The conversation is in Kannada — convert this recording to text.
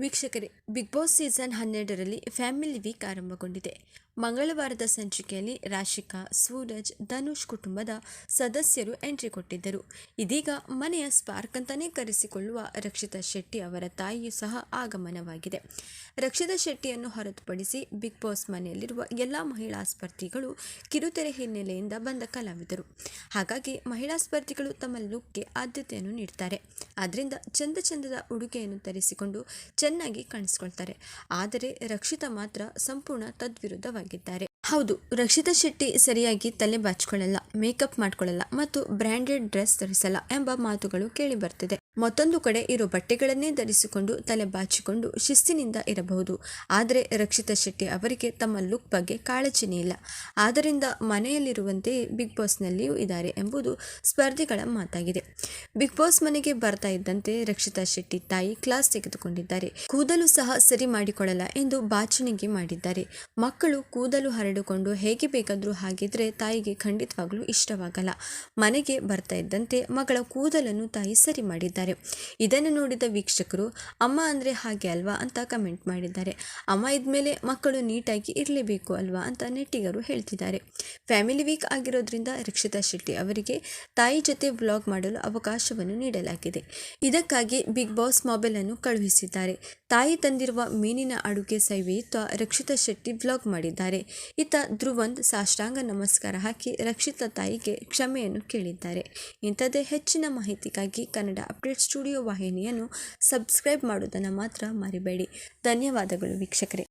ವೀಕ್ಷಕರೇ ಬಿಗ್ ಬಾಸ್ ಸೀಸನ್ ಹನ್ನೆರಡರಲ್ಲಿ ಫ್ಯಾಮಿಲಿ ವೀಕ್ ಆರಂಭಗೊಂಡಿದೆ. ಮಂಗಳವಾರದ ಸಂಚಿಕೆಯಲ್ಲಿ ರಾಶಿಕಾ, ಸೂರಜ್, ಧನುಷ್ ಕುಟುಂಬದ ಸದಸ್ಯರು ಎಂಟ್ರಿ ಕೊಟ್ಟಿದ್ದರು. ಇದೀಗ ಮನೆಯ ಸ್ಪಾರ್ಕ್ ಅಂತಾನೆ ಕರೆಸಿಕೊಳ್ಳುವ ರಕ್ಷಿತಾ ಶೆಟ್ಟಿ ಅವರ ತಾಯಿಯೂ ಸಹ ಆಗಮನವಾಗಿದೆ. ರಕ್ಷಿತಾ ಶೆಟ್ಟಿಯನ್ನು ಹೊರತುಪಡಿಸಿ ಬಿಗ್ ಬಾಸ್ ಮನೆಯಲ್ಲಿರುವ ಎಲ್ಲ ಮಹಿಳಾ ಸ್ಪರ್ಧಿಗಳು ಕಿರುತೆರೆ ಹಿನ್ನೆಲೆಯಿಂದ ಬಂದ ಕಲಾವಿದರು. ಹಾಗಾಗಿ ಮಹಿಳಾ ಸ್ಪರ್ಧಿಗಳು ತಮ್ಮ ಲುಕ್ಗೆ ಆದ್ಯತೆಯನ್ನು ನೀಡ್ತಾರೆ. ಆದ್ದರಿಂದ ಚಂದ ಚಂದದ ಉಡುಗೆಯನ್ನು ತರಿಸಿಕೊಂಡು ಚೆನ್ನಾಗಿ ಕಾಣಿಸ್ಕೊಳ್ತಾರೆ. ಆದರೆ ರಕ್ಷಿತಾ ಮಾತ್ರ ಸಂಪೂರ್ಣ ತದ್ವಿರುದ್ಧವಾಗಿದ್ದಾರೆ ಹೌದು, ರಕ್ಷಿತಾ ಶೆಟ್ಟಿ ಸರಿಯಾಗಿ ತಲೆ ಬಾಚಿಕೊಳ್ಳಲ್ಲ, ಮೇಕಪ್ ಮಾಡ್ಕೊಳ್ಳಲ್ಲ ಮತ್ತು ಬ್ರ್ಯಾಂಡೆಡ್ ಡ್ರೆಸ್ ಧರಿಸಲ್ಲ ಎಂಬ ಮಾತುಗಳು ಕೇಳಿ ಬರ್ತಿದೆ. ಮತ್ತೊಂದು ಕಡೆ ಇರೋ ಬಟ್ಟೆಗಳನ್ನೇ ಧರಿಸಿಕೊಂಡು ತಲೆ ಬಾಚಿಕೊಂಡು ಶಿಸ್ತಿನಿಂದ ಇರಬಹುದು. ಆದರೆ ರಕ್ಷಿತಾ ಶೆಟ್ಟಿ ಅವರಿಗೆ ತಮ್ಮ ಲುಕ್ ಬಗ್ಗೆ ಕಾಳಜಿನೇ ಇಲ್ಲ. ಆದ್ದರಿಂದ ಮನೆಯಲ್ಲಿರುವಂತೆಯೇ ಬಿಗ್ ಬಾಸ್ನಲ್ಲಿಯೂ ಇದ್ದಾರೆ ಎಂಬುದು ಸ್ಪರ್ಧಿಗಳ ಮಾತಾಗಿದೆ. ಬಿಗ್ ಬಾಸ್ ಮನೆಗೆ ಬರ್ತಾ ಇದ್ದಂತೆ ರಕ್ಷಿತಾ ಶೆಟ್ಟಿ ತಾಯಿ ಕ್ಲಾಸ್ ತೆಗೆದುಕೊಂಡಿದ್ದಾರೆ. ಕೂದಲು ಸಹ ಸರಿ ಮಾಡಿಕೊಳ್ಳಲ್ಲ ಎಂದು ಬಾಚಣಿಗೆ ಮಾಡಿದ್ದಾರೆ. ಮಕ್ಕಳು ಕೂದಲು ಹರಡಿಕೊಂಡು ಹೇಗೆ ಬೇಕಾದರೂ ಹಾಗಿದ್ರೆ ತಾಯಿಗೆ ಖಂಡಿತವಾಗಲೂ ಇಷ್ಟವಾಗಲ್ಲ. ಮನೆಗೆ ಬರ್ತಾ ಇದ್ದಂತೆ ಮಗಳ ಕೂದಲನ್ನು ತಾಯಿ ಸರಿ ಮಾಡಿದ್ದಾರೆ. ಇದನ್ನು ನೋಡಿದ ವೀಕ್ಷಕರು, ಅಮ್ಮ ಅಂದರೆ ಹಾಗೆ ಅಲ್ವಾ? ಅಂತ ಕಮೆಂಟ್ ಮಾಡಿದ್ದಾರೆ. ಅಮ್ಮ ಇದ್ಮೇಲೆ ಮಕ್ಕಳು ನೀಟಾಗಿ ಇರಲೇಬೇಕು ಅಲ್ವಾ? ಅಂತ ನೆಟ್ಟಿಗರು ಹೇಳ್ತಿದ್ದಾರೆ. ಫ್ಯಾಮಿಲಿ ವೀಕ್ ಆಗಿರೋದ್ರಿಂದ ರಕ್ಷಿತಾ ಶೆಟ್ಟಿ ಅವರಿಗೆ ತಾಯಿ ಜೊತೆ ವ್ಲಾಗ್ ಮಾಡಲು ಅವಕಾಶವನ್ನು ನೀಡಲಾಗಿದೆ. ಇದಕ್ಕಾಗಿ ಬಿಗ್ ಬಾಸ್ ಮೊಬೈಲ್ ಅನ್ನು ಕಳುಹಿಸಿದ್ದಾರೆ. ತಾಯಿ ತಂದಿರುವ ಮೀನಿನ ಅಡುಗೆ ಸವಿಯುತ್ತಾ ರಕ್ಷಿತಾ ಶೆಟ್ಟಿ ವ್ಲಾಗ್ ಮಾಡಿದ್ದಾರೆ. ಇತ್ತ ಧ್ರುವಂತ್ ಸಾಷ್ಟಾಂಗ ನಮಸ್ಕಾರ ಹಾಕಿ ರಕ್ಷಿತಾ ತಾಯಿಗೆ ಕ್ಷಮೆಯನ್ನು ಕೇಳಿದ್ದಾರೆ. ಇಂಥದ್ದೇ ಹೆಚ್ಚಿನ ಮಾಹಿತಿಗಾಗಿ ಕನ್ನಡ ಅಪ್ಡೇಟ್ ಸ್ಟುಡಿಯೋ ವಾಹಿನಿಯನ್ನು ಸಬ್ಸ್ಕ್ರೈಬ್ ಮಾಡೋದನ್ನು ಮಾತ್ರ ಮರಿಬೇಡಿ. ಧನ್ಯವಾದಗಳು ವೀಕ್ಷಕರೇ.